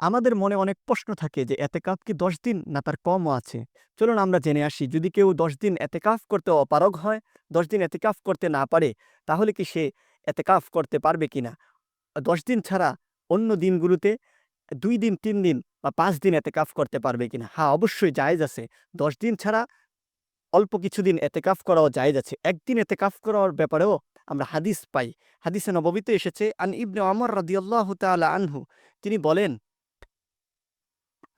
আমাদের মনে অনেক প্রশ্ন থাকে যে এতেকাফ কি দশ দিন না তার কমও আছে? চলুন আমরা জেনে আসি, যদি কেউ দশ দিন এতেকাফ করতে অপারগ হয়, দশ দিন এতেকাফ করতে না পারে, তাহলে কি সে এতেকাফ করতে পারবে কিনা? দশ দিন ছাড়া অন্য দিনগুলোতে দুই দিন, তিন দিন বা পাঁচ দিন এতেকাফ করতে পারবে কিনা? হ্যাঁ অবশ্যই জায়েজ আছে। দশ দিন ছাড়া অল্প কিছুদিন এতেকাফ করাও জায়েজ আছে। একদিন এতেকাফ করার ব্যাপারেও আমরা হাদিস পাই। হাদিসে নববিতে এসেছে, আন ইবনে অমর রাদিয়াল্লাহু তাআলা আনহু তিনি বলেন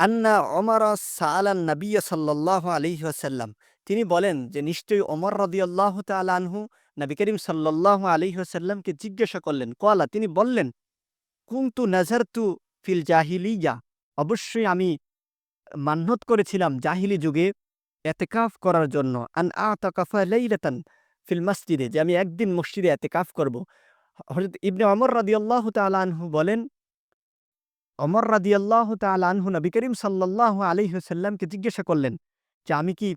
আন্না অমর সালান নবিয়া সাল্লাহ আলহি আসাল্লাম তিনি বলেন যে, নিশ্চয়ই অমর রদিয়াল্লাহ তাল আনহু নবী করিম সাল্লাহ আলহি আসাল্লামকে জিজ্ঞাসা করলেন কলা তিনি বললেন, কুন্তু তু ফিল জাহিলিয়া? অবশ্যই আমি মান্যত করেছিলাম জাহিলি যুগে এতেকাফ করার জন্য। আন আতাকাফা লাইলাতান ফিল মসজিদে, যে আমি একদিন মসজিদে এতেকাফ করব। হজরত ইবনে অমর রাদিয়াল্লাহ তাআলা আনহু বলেন অমর রাদিয়াল্লাহ তাআলা আনহু নবী করিম সাল্লাহ আলাইসাল্লামকে জিজ্ঞাসা করলেন যে, আমি কি,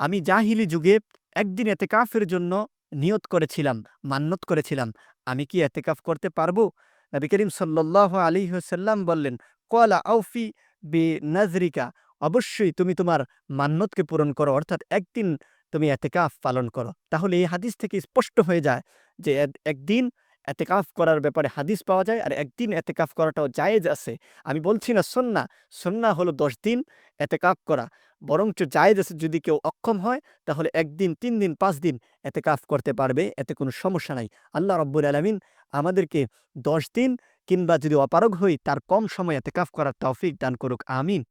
আমি জাহিলি যুগে একদিন এতেকাফের জন্য নিয়ত করেছিলাম মান্যত করেছিলাম, আমি কি এতেকাফ করতে পারব? নবী করিম সাল্লাহ আলিহাসাল্লাম বললেন, কলা আউফি বে নাজরিকা অবশ্যই তুমি তোমার মান্যতকে পূরণ করো, অর্থাৎ একদিন তুমি এতেকাফ পালন করো। তাহলে এই হাদিস থেকে স্পষ্ট হয়ে যায় যে একদিন এতেকাফ করার ব্যাপারে হাদিস পাওয়া যায়। আর একদিন এতেকাফ করাটাও জায়েজ আছে। আমি বলছি না সন্না। সন্না হলো দশ দিন এতেকাফ করা। বরঞ্চ জায়েজ আছে যদি কেউ অক্ষম হয়, তাহলে একদিন, তিন দিন, পাঁচ দিন এতেকাফ করতে পারবে। এতে কোনো সমস্যা নাই। আল্লাহ রব্বুল আলমিন আমাদেরকে দশ দিন কিংবা যদি অপারগ হই, তার কম সময় এতেকাফ করার তৌফিক দান করুক। আমিন।